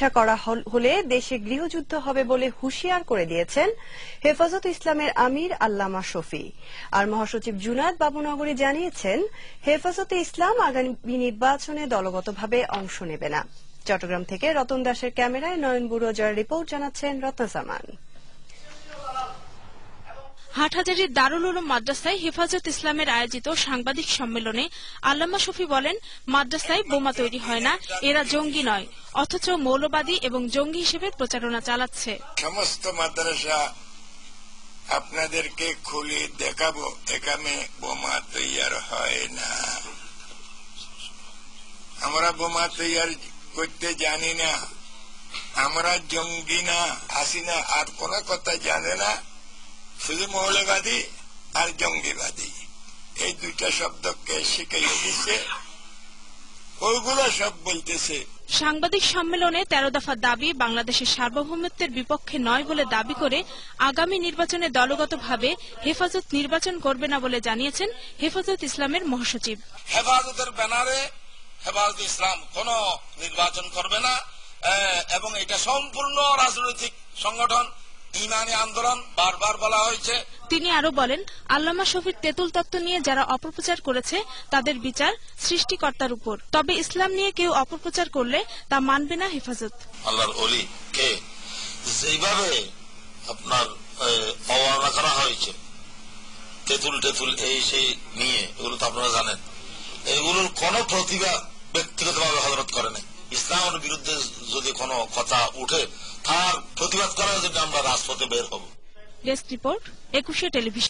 প্রতিষ্ঠা করা হলে দেশে গৃহযুদ্ধ হবে বলে হুঁশিয়ার করে দিয়েছেন হেফাজত ইসলামের আমির আল্লামা শফি। আর মহাসচিব জুনাদ বাবুনগরী জানিয়েছেন, হেফাজতে ইসলাম আগামী নির্বাচনে দলগতভাবে অংশ নেবে না। চট্টগ্রাম থেকে রতন দাসের ক্যামেরায় নয়ন বুড়োজার রিপোর্ট জানাচ্ছেন রত্নজামান হাটহাজারীর দারুল উলুম মাদ্রাসায় হেফাজত ইসলামের আয়োজিত সাংবাদিক সম্মেলনে আল্লামা শফি বলেন, মাদ্রাসায় বোমা তৈরি হয় না, এরা জঙ্গি নয়, অথচ মৌলবাদী এবং জঙ্গি হিসেবে প্রচারণা চালাচ্ছে। সমস্ত মাদ্রাসা আপনাদেরকে খুলে দেখাবো, এখানে বোমা তৈয়ার হয় না। আমরা বোমা তৈয়ার করতে জানি না, আমরা জঙ্গি না আসি না আর কোন কথা জানে না। শুধু মৌলবাদী আর জঙ্গিবাদী। এই দুইটা শব্দকে শিখাইয়ে দিচ্ছে ওইগুলো সব বলতেছে। সাংবাদিক সম্মেলনে তেরো দফা দাবি বাংলাদেশের সার্বভৌমত্বের বিপক্ষে নয় বলে দাবি করে আগামী নির্বাচনে দলগতভাবে হেফাজত নির্বাচন করবে না বলে জানিয়েছেন হেফাজত ইসলামের মহাসচিব। হেফাজতের ব্যানারে হেফাজত ইসলাম কোন নির্বাচন করবে না এবং এটা সম্পূর্ণ রাজনৈতিক সংগঠন ইমানি আন্দোলন বারবার বলা হয়েছে। তিনি আরও বলেন আল্লামা শফির তেঁতুল তত্ত্ব নিয়ে যারা অপপ্রচার করেছে তাদের বিচার সৃষ্টিকর্তার উপর। তবে ইসলাম নিয়ে কেউ অপপ্রচার করলে তা মানবে না হেফাজত। আল্লাহর অলি কে? যেভাবে আপনার আহ, অবমাননা করা হয়েছে তেতুল টেতুল এই সেই নিয়ে এগুলো তো আপনারা জানেন এগুলোর কোন প্রতিভা ব্যক্তিগতভাবে হজরত করে নাই। ইসলামের বিরুদ্ধে যদি কোনো কথা উঠে তার প্রতিবাদ করার জন্য আমরা রাজপথে বের হব। Desk report Ekushey television.